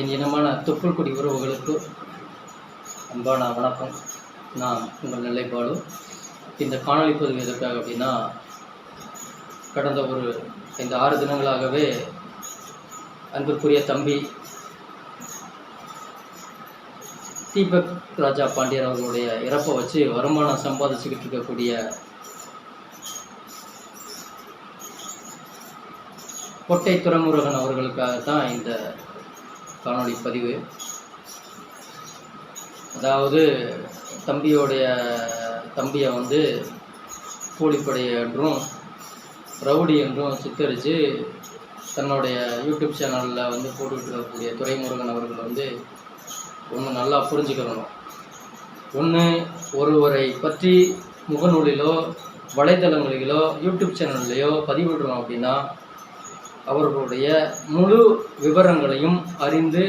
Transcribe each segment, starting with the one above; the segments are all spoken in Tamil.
என் இனமான தொப்புள்குடி உறவுகளுக்கு அன்பான வணக்கம். நான் உங்கள் நிலைப்பாடு இந்த காணொளி பதிவு எதற்காக அப்படின்னா கடந்த ஒரு இந்த ஆறு தினங்களாகவே அன்பிற்குரிய தம்பி தீபக் ராஜா பாண்டியர் அவர்களுடைய இறப்பை வச்சு வருமானம் சம்பாதிச்சுக்கிட்டு இருக்கக்கூடிய கோட்டை துறைமுருகன் அவர்களுக்காக தான் இந்த காணொளி பதிவு. அதாவது தம்பியோடைய தம்பியை வந்து கூலிப்படை என்றும் ரவுடி என்றும் சித்தரித்து தன்னுடைய யூடியூப் சேனலில் வந்து போட்டுக்கிட்டு இருக்கக்கூடிய துறைமுருகன் அவர்கள் வந்து ஒன்று நல்லா புரிஞ்சுக்கணும். ஒன்று ஒருவரை பற்றி முகநூலிலோ வலைதளங்களிலோ யூடியூப் சேனல்லையோ பதிவிடுறோம் அப்படின்னா அவர்களுடைய முழு விவரங்களையும் அறிந்து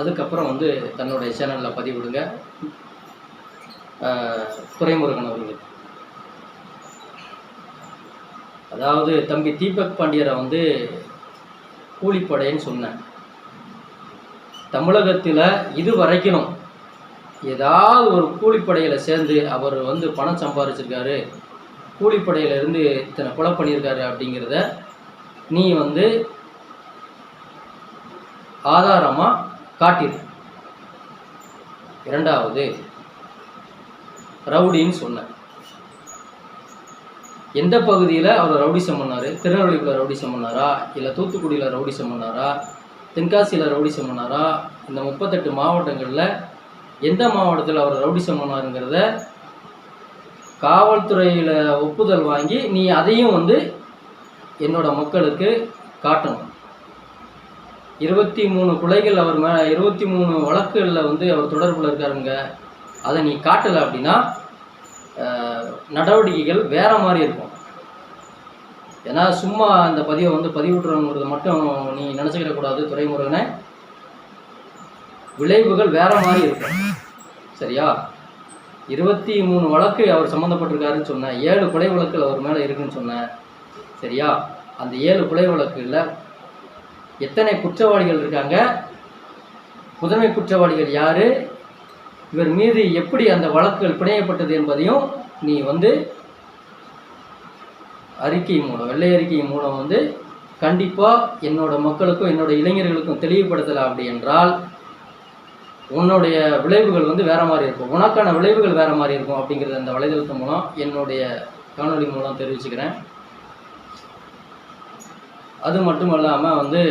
அதுக்கப்புறம் வந்து தன்னுடைய சேனலில் பதிவிடுங்க. துறைமுருகன் துரைமுருகன் அவர்களுக்கு. அதாவது தம்பி தீபக் பாண்டியரை வந்து கூலிப்படைன்னு சொன்னேன். தமிழகத்தில் இது வரைக்கும் ஏதாவது ஒரு கூலிப்படையில் சேர்ந்து அவர் வந்து பணம் சம்பாதிச்சிருக்காரு கூலிப்படையிலேருந்து இத்தனை கொலை பண்ணியிருக்காரு அப்படிங்கிறத நீ வந்து ஆதாரமாக காட்டிரு. இரண்டாவது ரவுடின்னு சொன்னேன் எந்த பகுதியில் அவர் ரவுடிசம் பண்ணார்? திருநெல்வேலிக்குள்ள ரவுடிசம் பண்ணாரா? இல்லை தூத்துக்குடியில் ரவுடிசம் பண்ணாரா? தென்காசியில் ரவுடிசம் பண்ணாரா? இந்த முப்பத்தெட்டு மாவட்டங்களில் எந்த மாவட்டத்தில் அவர் ரவுடிசம் பண்ணாருங்கிறத காவல்துறையில் ஒப்புதல் வாங்கி நீ அதையும் வந்து என்னோட மக்களுக்கு காட்டணும். இருபத்தி மூணு கொலைகள் அவர் மே இருபத்தி மூணு வழக்குகளில் வந்து அவர் தொடர்பில் இருக்காருங்க. அதை நீ காட்டலை அப்படின்னா நடவடிக்கைகள் வேற மாதிரி இருக்கும். ஏன்னா சும்மா அந்த பதிவை வந்து பதிவிட்டுறோங்கிறத மட்டும் நீ நினச்சிக்கிடக்கூடாது துறைமுருகனை. விளைவுகள் வேற மாதிரி இருக்கும். சரியா? இருபத்தி மூணு வழக்கு அவர் சம்மந்தப்பட்டிருக்காருன்னு சொன்னேன் ஏழு கொலை வழக்குகள் அவர் மேலே இருக்குன்னு சொன்னேன் சரியா? அந்த ஏழு கொலை வழக்குகளில் எத்தனை குற்றவாளிகள் இருக்காங்க? முதன்மை குற்றவாளிகள் யார்? இவர் மீது எப்படி அந்த வழக்குகள் பிணையப்பட்டது என்பதையும் நீ வந்து அறிக்கை மூலம் வெள்ளை அறிக்கை மூலம் வந்து கண்டிப்பாக என்னோட மக்களுக்கும் என்னோட இளைஞர்களுக்கும் தெளிவுபடுத்தலை அப்படி என்றால் உன்னுடைய விளைவுகள் வந்து வேறு மாதிரி இருக்கும். உனக்கான விளைவுகள் வேறு மாதிரி இருக்கும் அப்படிங்கிறது அந்த வலைதளத்து மூலம் என்னுடைய காணொலி மூலம் தெரிவிச்சுக்கிறேன். அது மட்டும் இல்லாமல் வந்து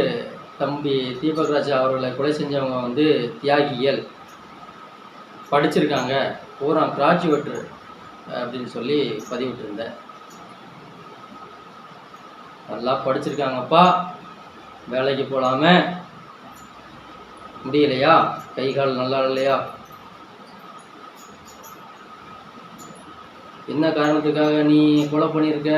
தம்பி தீபக் ராஜா அவர்களை கொலை செஞ்சவங்க வந்து தியாகிகள். படிச்சிருக்காங்க. பூரா கிராஜுவேட் அப்படின்னு சொல்லி பதிவிட்டிருந்தேன். நல்லா படிச்சிருக்காங்கப்பா. வேலைக்கு போகலாமே முடியலையா? கை கால் நல்லா இல்லையா? என்ன காரணத்துக்காக நீ கொலை பண்ணியிருக்க?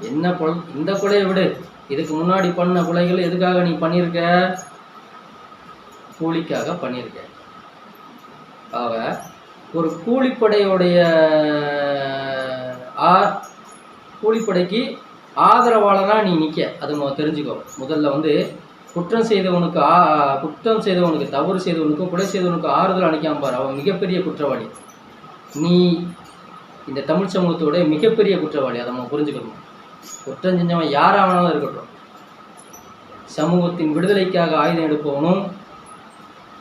என்ன கொலை இந்த கொலையை விடு. இதுக்கு முன்னாடி பண்ண கொலைகள் எதுக்காக நீ பண்ணியிருக்க? கூலிக்காக பண்ணியிருக்க. ஆக ஒரு கூலிப்படையுடைய ஆ கூலிப்படைக்கு ஆதரவாளராக நீ நிற்க அது நம்ம தெரிஞ்சுக்கோ. முதல்ல வந்து குற்றம் செய்தவனுக்கு ஆ குற்றம் செய்தவனுக்கு தவறு செய்தவனுக்கும் கொலை செய்தவனுக்கு ஆறுதல் அளிக்காம பாரு. அவன் மிகப்பெரிய குற்றவாளி. நீ இந்த தமிழ் சமூகத்தோட மிகப்பெரிய குற்றவாளி. அதை நம்ம புரிஞ்சுக்கணும். குற்றம் செஞ்சவன் யாராவனாலும் இருக்கட்டும். சமூகத்தின் விடுதலைக்காக ஆயுதம் எடுப்பவனும்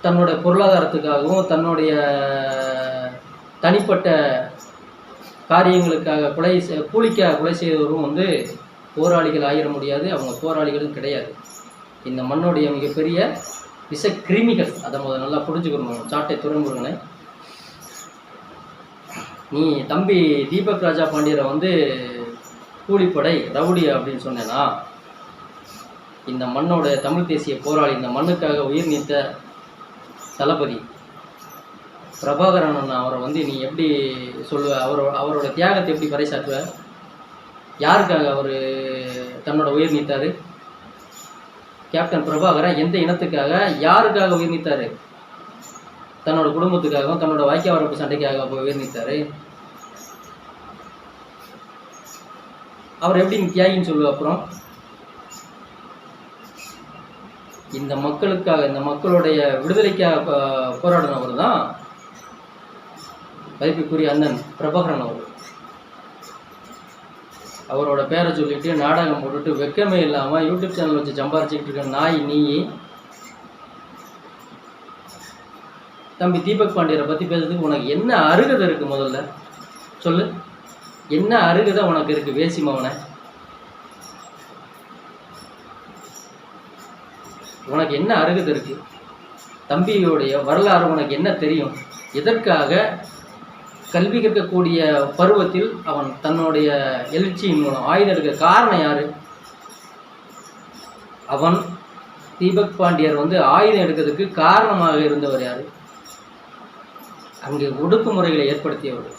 தன்னுடைய பொருளாதாரத்துக்காகவும் தன்னுடைய தனிப்பட்ட காரியங்களுக்காக கொலை கூலிக்காக கொலை செய்தவரும் வந்து போராளிகள் ஆகிட முடியாது அவங்க போராளிகளும் கிடையாது. இந்த மண்ணுடைய மிகப்பெரிய விஷ கிருமிகள் அதை முதல் நல்லா புரிஞ்சுக்கணும் சாட்டை துறைமுருகனை. நீ தம்பி தீபக் ராஜா பாண்டியரை வந்து கூலிப்படை ரவுடி அப்படின்னு சொன்னேன்னா இந்த மண்ணோட தமிழ் தேசிய போராளி இந்த மண்ணுக்காக உயிர் நீத்த தளபதி பிரபாகரன் அவரை வந்து நீ எப்படி சொல்லுவ? அவரோட அவரோட தியாகத்தை எப்படி பறைசாற்றுவ? யாருக்காக அவர் தன்னோட உயிர் நீத்தார்? கேப்டன் பிரபாகரன் எந்த இனத்துக்காக யாருக்காக உயிர் நீத்தார்? தன்னோட குடும்பத்துக்காகவும் தன்னோட வாய்க்கா வரப்பு சண்டைக்காக உயிர் நீத்தார்? அவர் எப்படி நீ தியாகின்னு சொல்லுவ அப்புறம்? இந்த மக்களுக்காக இந்த மக்களுடைய விடுதலைக்காக போராடினவர் தான் மதிப்புக்குரிய அண்ணன் பிரபாகரன் அவர் அவரோட பேரை சொல்லிட்டு நாடகம் போட்டுட்டு வெக்கமே இல்லாமல் யூடியூப் சேனல் வச்சு சம்பாரிச்சுக்கிட்டு இருக்க நாய் நீ. தம்பி தீபக் பாண்டியரை பற்றி பேசுறதுக்கு உனக்கு என்ன அருகதை இருக்குது முதல்ல? சொல்லு. என்ன அருகதை உனக்கு இருக்குது வேசி மவனை? உனக்கு என்ன அருகதை இருக்கு? தம்பியுடைய வரலாறு உனக்கு என்ன தெரியும்? எதற்காக கல்வி கற்கக்கூடிய பருவத்தில் அவன் தன்னுடைய எழுச்சியின் மூலம் ஆயுதம் எடுக்க காரணம் யாரு? அவன் தீபக் பாண்டியர் வந்து ஆயுதம் எடுக்கிறதுக்கு காரணமாக இருந்தவர் யாரு? அங்கே ஒடுக்குமுறைகளை ஏற்படுத்தியவர்.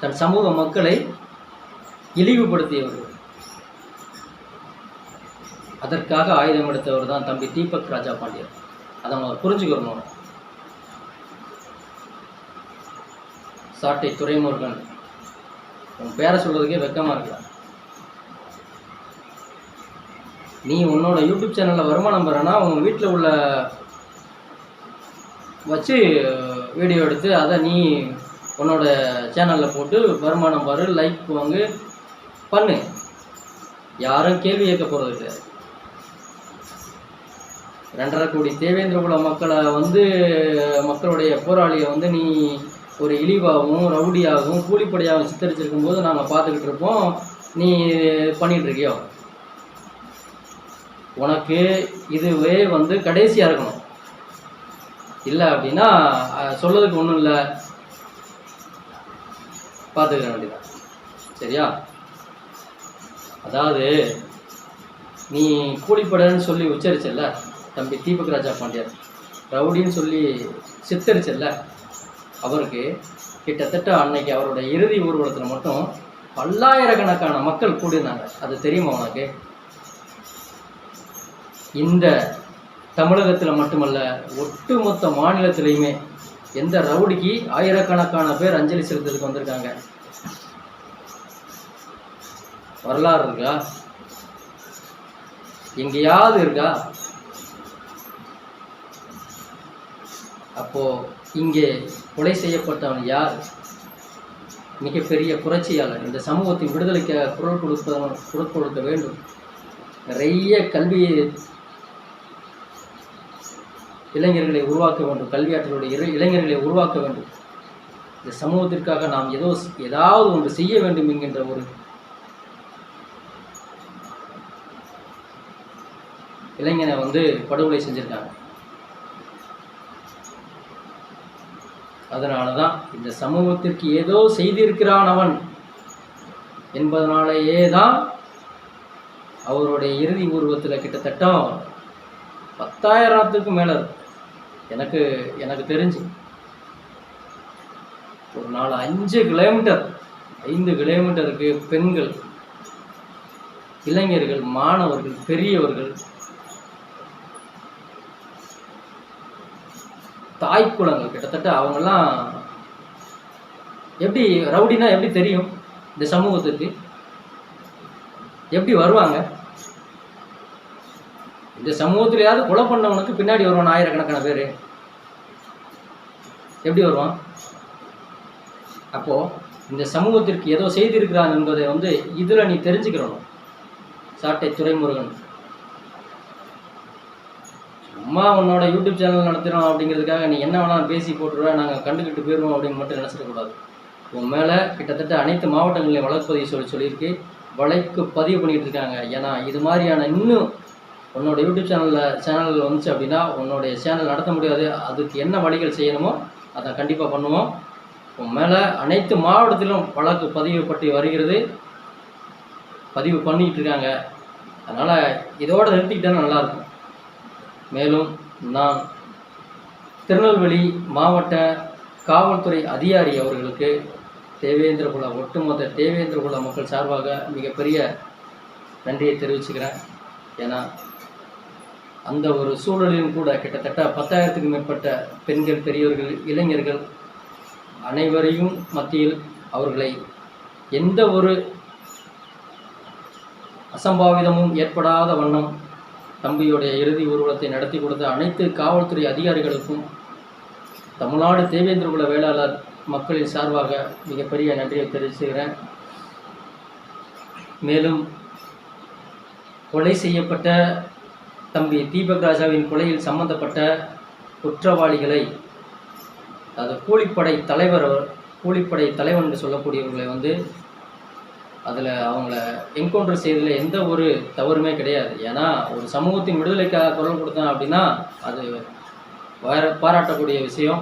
தன் சமூக மக்களை இழிவுபடுத்தியவர். அதற்காக ஆயுதம் எடுத்தவர் தான் தம்பி தீபக் ராஜா பாண்டியர். அதை நம்ம புரிஞ்சுக்கிறணும். சாட்டை துறைமுருகன். உன் பேரை சொல்கிறதுக்கே வெக்கமாக இருக்கலாம் நீ உன்னோட யூடியூப் சேனலில் வருமானம் பெறனா உங்கள் வீட்டில் உள்ள வச்சு வீடியோ எடுத்து அதை நீ உன்னோட சேனலில் போட்டு வருமானம் பாரு லைக் வாங்கு பண்ணு. யாரும் கேள்வி கேட்க போகிறது கிடையாது ரெண்டரை கோடி தேவேந்திரகுல மக்களை வந்து மக்களுடைய போராளியை வந்து நீ ஒரு இழிவாகவும் ரவுடியாகவும் கூலிப்படையாகவும் சித்தரிச்சிருக்கும் போது நாங்கள் பார்த்துக்கிட்டு இருப்போம். நீ பண்ணிட்டு இருக்கியோ? உனக்கு இதுவே வந்து கடைசியாக இருக்கணும். இல்லை அப்படின்னா சொல்லதுக்கு ஒன்றும் இல்லை. பார்த்துக்கிறேன் வேண்டியதான் சரியா? அதாவது நீ கூலிப்படன்னு சொல்லி உச்சரிச்சல்ல? தம்பி தீபக் ராஜா பாண்டியர். ரவுடின்னு சொல்லி சித்தரிச்சல்ல? அவருக்கு கிட்டத்தட்ட அன்னைக்கு அவருடைய இறுதி ஊர்வலத்தில் மட்டும் பல்லாயிரக்கணக்கான மக்கள் கூடியிருந்தாங்க. அது தெரியுமா உனக்கு? இந்த தமிழகத்தில் மட்டுமல்ல ஒட்டுமொத்த மாநிலத்திலையுமே எந்த ரவுடிக்கு ஆயிரக்கணக்கான பேர் அஞ்சலி செலுத்துறதுக்கு வந்திருக்காங்க? வரலாறு இருக்கா? எங்கேயாவது இருக்கா? அப்போ இங்கே கொலை செய்யப்பட்டவன் யார்? மிகப்பெரிய புரட்சியாளர். இந்த சமூகத்தின் விடுதலைக்காக குரல் கொடுப்பவன் குரல் கொடுக்க வேண்டும். நிறைய கல்வி இளைஞர்களை உருவாக்க வேண்டும். கல்வியாற்றலுடைய இளைஞர்களை உருவாக்க வேண்டும். இந்த சமூகத்திற்காக நாம் ஏதோ ஏதாவது ஒன்று செய்ய வேண்டும் என்கின்ற ஒரு இளைஞனை வந்து படுகொலை செஞ்சிருக்காங்க. அதனால தான் இந்த சமூகத்திற்கு ஏதோ செய்திருக்கிறான் அவன் என்பதனாலேயே தான் அவருடைய இறுதி உருவத்தில் கிட்டத்தட்ட பத்தாயிரத்துக்கும் மேலே எனக்கு எனக்கு தெரிஞ்சு. ஒரு நாலு அஞ்சு கிலோமீட்டர் ஐந்து கிலோமீட்டருக்கு பெண்கள் இளைஞர்கள் மாணவர்கள் பெரியவர்கள் தாய்க்குளங்கள் கிட்டத்தட்ட அவங்கெல்லாம் எப்படி ரவுடினா எப்படி தெரியும்? இந்த சமூகத்துக்கு. எப்படி வருவாங்க? இந்த சமூகத்திலேயாவது கொலை பண்ணவனுக்கு பின்னாடி வருவான் ஆயிரக்கணக்கான பேர். எப்படி வருவான்? அப்போது இந்த சமூகத்திற்கு ஏதோ செய்திருக்கிறான் என்பதை வந்து இதில் நீ தெரிஞ்சுக்கிறணும். சாட்டை துரைமுருகன் சும்மா உன்னோட யூடியூப் சேனல் நடத்துகிறோம் அப்படிங்கிறதுக்காக நீ என்ன வேணாலும் பேசி போட்டுருவ நாங்கள் கண்டுக்கிட்டு போயிடுவோம் அப்படின்னு மட்டும் நினச்சிடக்கூடாது உன் மேலே கிட்டத்தட்ட அனைத்து மாவட்டங்களையும் வழக்குப்பதிவு சொல்லி சொல்லியிருக்கு. வழக்கு பதிவு பண்ணிட்டு இருக்காங்க. ஏன்னா இது மாதிரியான இன்னும் உன்னோட யூடியூப் சேனலில் சேனல் வந்துச்சு அப்படின்னா உன்னுடைய சேனல் நடத்த முடியாது. அதுக்கு என்ன வழிகள் செய்யணுமோ அதை கண்டிப்பாக பண்ணுவோம். உன் மேலே அனைத்து மாவட்டத்திலும் வழக்கு பதிவுப்பட்டு வருகிறது. பதிவு பண்ணிக்கிட்டு இருக்காங்க. அதனால் இதோட நிறுத்திக்கிட்டா நல்லாயிருக்கும் மேலும் நான் திருநெல்வேலி மாவட்ட காவல்துறை அதிகாரி அவர்களுக்கு தேவேந்திரகுல ஒட்டுமொத்த தேவேந்திரகுல மக்கள் சார்பாக மிகப்பெரிய நன்றியை தெரிவிச்சுக்கிறேன். ஏன்னா அந்த ஒரு சூழலிலும் கூட கிட்டத்தட்ட பத்தாயிரத்துக்கும் மேற்பட்ட பெண்கள் பெரியவர்கள் இளைஞர்கள் அனைவரையும் மத்தியில் அவர்களை எந்த ஒரு அசம்பாவிதமும் ஏற்படாத வண்ணம் தம்பியுடைய இறுதி ஊர்வலத்தை நடத்தி கொடுத்த அனைத்து காவல்துறை அதிகாரிகளுக்கும் தமிழ்நாடு தேவேந்திரகுல வேளாளர் மக்களின் சார்பாக மிகப்பெரிய நன்றியை தெரிவிச்சுக்கிறேன். மேலும் கொலை செய்யப்பட்ட தம்பி தீபக் ராஜாவின் கொலையில் சம்பந்தப்பட்ட குற்றவாளிகளை அந்த கூலிப்படை தலைவர் கூலிப்படை தலைவன் என்று சொல்லக்கூடியவர்களை வந்து அதில் அவங்கள என்கவுண்டர் செய்ததில் எந்த ஒரு தவறுமே கிடையாது. ஏன்னா ஒரு சமூகத்தின் விடுதலைக்காக குரல் கொடுத்தான் அப்படின்னா அது வேற பாராட்டக்கூடிய விஷயம்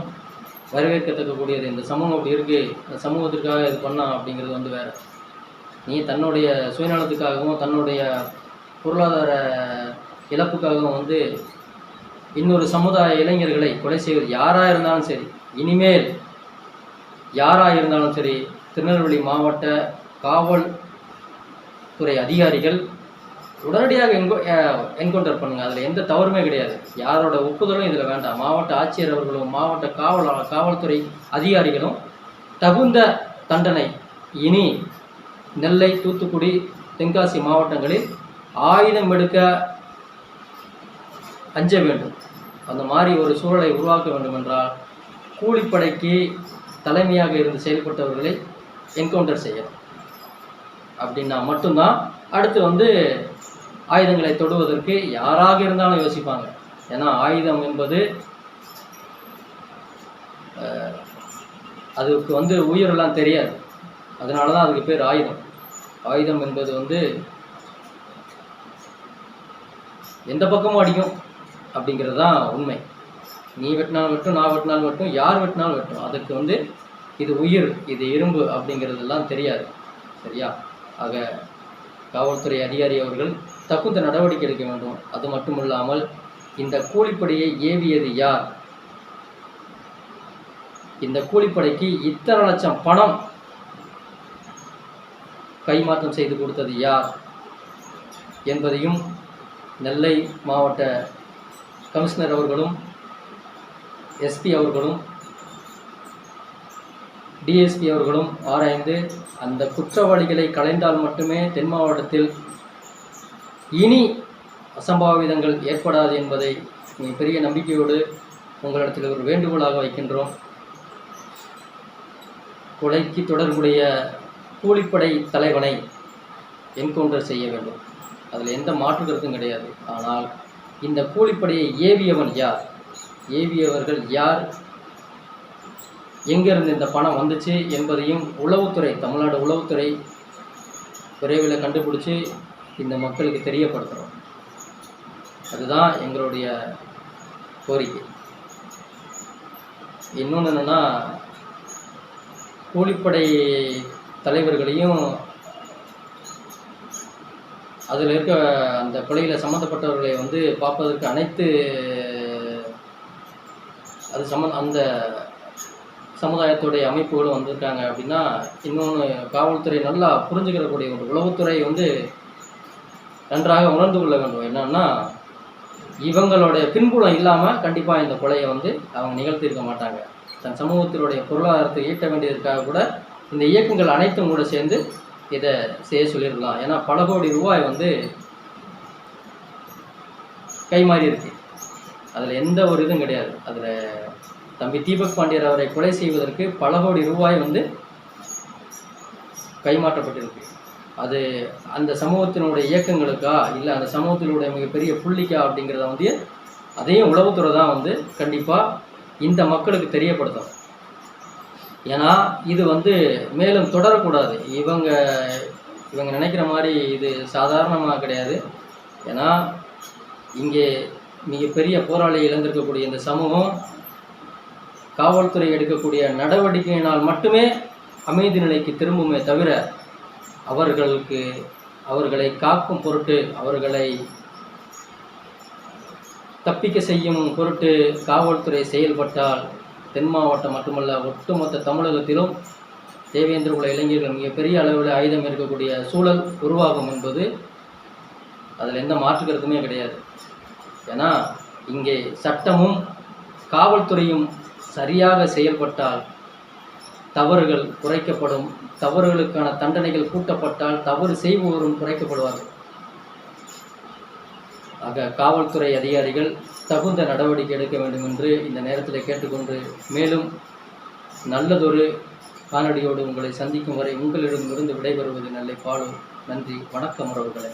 வரவேற்கத்தக்கக்கூடியது. இந்த சமூகம் அப்படி இருக்குது இந்த சமூகத்திற்காக இது பண்ணான் அப்படிங்கிறது வந்து வேற. நீ தன்னுடைய சுயநலத்துக்காகவும் தன்னுடைய பொருளாதார இழப்புக்காகவும் வந்து இன்னொரு சமுதாய இளைஞர்களை கொலை செய்வது யாராக இருந்தாலும் சரி இனிமேல் யாராக இருந்தாலும் சரி திருநெல்வேலி மாவட்ட காவல் துறை அதிகாரிகள் உடனடியாக என்கோ என்கவுண்டர் பண்ணுங்க. அதில் எந்த தவறுமே கிடையாது. யாரோட ஒப்புதலும் இதில் வேண்டாம். மாவட்ட ஆட்சியர் அவர்களும் மாவட்ட காவல் காவல்துறை அதிகாரிகளும் தகுந்த தண்டனை. இனி நெல்லை தூத்துக்குடி தென்காசி மாவட்டங்களில் ஆயுதம் எடுக்க அஞ்ச வேண்டும். அந்த மாதிரி ஒரு சூழலை உருவாக்க வேண்டும் என்றால் கூலிப்படைக்கு தலைமையாக இருந்து செயல்பட்டவர்களை என்கவுண்டர் செய்யணும். அப்படின்னா மட்டும்தான் அடுத்து வந்து ஆயுதங்களை தொடுவதற்கு யாராக இருந்தாலும் யோசிப்பாங்க. ஏன்னா ஆயுதம் என்பது அதுக்கு வந்து உயிரெல்லாம் தெரியாது. அதனால தான் அதுக்கு பேர் ஆயுதம். ஆயுதம் என்பது வந்து எந்த பக்கமும் அடிக்கும் அப்படிங்கிறது தான் உண்மை. நீ வெட்டினாலும் வெட்டும் நான் வெட்டினாலும் வெட்டும் யார் வெட்டினாலும் வெட்டும். அதுக்கு வந்து இது உயிர் இது இரும்பு அப்படிங்கிறதெல்லாம் தெரியாது. சரியா? ஆக காவல்துறை அதிகாரி அவர்கள் தகுந்த நடவடிக்கை எடுக்க வேண்டும். அது மட்டுமில்லாமல் இந்த கூலிப்படையை ஏவியது யார்? இந்த கூலிப்படைக்கு இத்தனை லட்சம் பணம் கைமாற்றம் செய்து கொடுத்தது யார்? என்பதையும் நெல்லை மாவட்ட கமிஷனர் அவர்களும் எஸ்பி அவர்களும் டிஎஸ்பி அவர்களும் ஆராய்ந்து அந்த குற்றவாளிகளை களைந்தால் மட்டுமே தென் மாவட்டத்தில் இனி அசம்பாவிதங்கள் ஏற்படாது என்பதை மிக பெரிய நம்பிக்கையோடு உங்களிடத்தில் ஒரு வேண்டுகோளாக வைக்கின்றோம். கொலைக்கு தொடர்புடைய கூலிப்படை தலைவனை என்கவுண்டர் செய்ய வேண்டும். அதில் எந்த மாற்று கருத்தும் கிடையாது. ஆனால் இந்த கூலிப்படையை ஏவியவன் யார்? ஏவியவர்கள் யார்? எங்கிருந்து இந்த பணம் வந்துச்சு என்பதையும் உளவுத்துறை தமிழ்நாடு உளவுத்துறை விரைவில் கண்டுபிடிச்சி இந்த மக்களுக்கு தெரியப்படுத்துகிறோம் அதுதான் எங்களுடைய கோரிக்கை. இன்னொன்று என்னென்னா கூலிப்படை தலைவர்களையும் அதில் இருக்க அந்த கொலையில் சம்மந்தப்பட்டவர்களை வந்து பார்ப்பதற்கு அனைத்து அது சம்மந்த அந்த சமுதாயத்துடைய அமைப்புகளும் வந்திருக்காங்க அப்படின்னா இன்னொன்று காவல்துறை நல்லா புரிஞ்சுக்கிறக்கூடிய ஒரு உளவுத்துறை வந்து நன்றாக உணர்ந்து கொள்ள வேண்டும். என்னன்னா இவங்களுடைய பின்புலம் இல்லாமல் கண்டிப்பாக இந்த கொலையை வந்து அவங்க நிகழ்த்தியிருக்க மாட்டாங்க. தன் சமூகத்தினுடைய பொருளாதாரத்தை ஈட்ட வேண்டியதற்காக கூட இந்த இயக்கங்கள் அனைத்தும் கூட சேர்ந்து இதை செய்ய சொல்லியிருக்கலாம். ஏன்னா பல கோடி ரூபாய் வந்து கைமாறி இருக்கு. அதில் எந்த ஒரு இதுவும் கிடையாது. அதில் தம்பி தீபக் பாண்டியர் அவரை கொலை செய்வதற்கு பல கோடி ரூபாய் வந்து கைமாற்றப்பட்டிருக்கு. அது அந்த சமூகத்தினுடைய இயக்கங்களுக்கா இல்லை அந்த சமூகத்தினுடைய மிகப்பெரிய புள்ளிக்கா அப்படிங்கிறத வந்து அதையும் உளவுத்துறை தான் வந்து கண்டிப்பாக இந்த மக்களுக்கு தெரியப்படுத்தும். ஏன்னா இது வந்து மேலும் தொடரக்கூடாது. இவங்க இவங்க நினைக்கிற மாதிரி இது சாதாரணமாக கிடையாது. ஏன்னா இங்கே மிகப்பெரிய போராளி இழந்திருக்கக்கூடிய இந்த சமூகம் காவல்துறை எடுக்கக்கூடிய நடவடிக்கையினால் மட்டுமே அமைதி நிலைக்கு திரும்புமே தவிர அவர்களுக்கு அவர்களை காக்கும் பொருட்டு அவர்களை தப்பிக்க செய்யும் பொருட்டு காவல்துறை செயல்பட்டால் தென் மாவட்டம் மட்டுமல்ல ஒட்டுமொத்த தமிழகத்திலும் தேவேந்திர குல இளைஞர்கள் மிகப்பெரிய அளவில் ஆயுதம் இருக்கக்கூடிய சூழல் உருவாகும் என்பது அதில் எந்த மாற்று கருத்துமே கிடையாது. ஏன்னா இங்கே சட்டமும் காவல்துறையும் சரியாக செயல்பட்டால் தவறுகள் குறைக்கப்படும். தவறுகளுக்கான தண்டனைகள் கூட்டப்பட்டால் தவறு செய்பவரும் குறைக்கப்படுவார்கள். ஆக காவல்துறை அதிகாரிகள் தகுந்த நடவடிக்கை எடுக்க வேண்டும் என்று இந்த நேரத்தில் கேட்டுக்கொண்டு மேலும் நல்லதொரு காணொலியோடு உங்களை சந்திக்கும் வரை உங்களிடமிருந்து விடைபெறுவது நல்லை பாலும் நன்றி வணக்கம் உறவுகளை.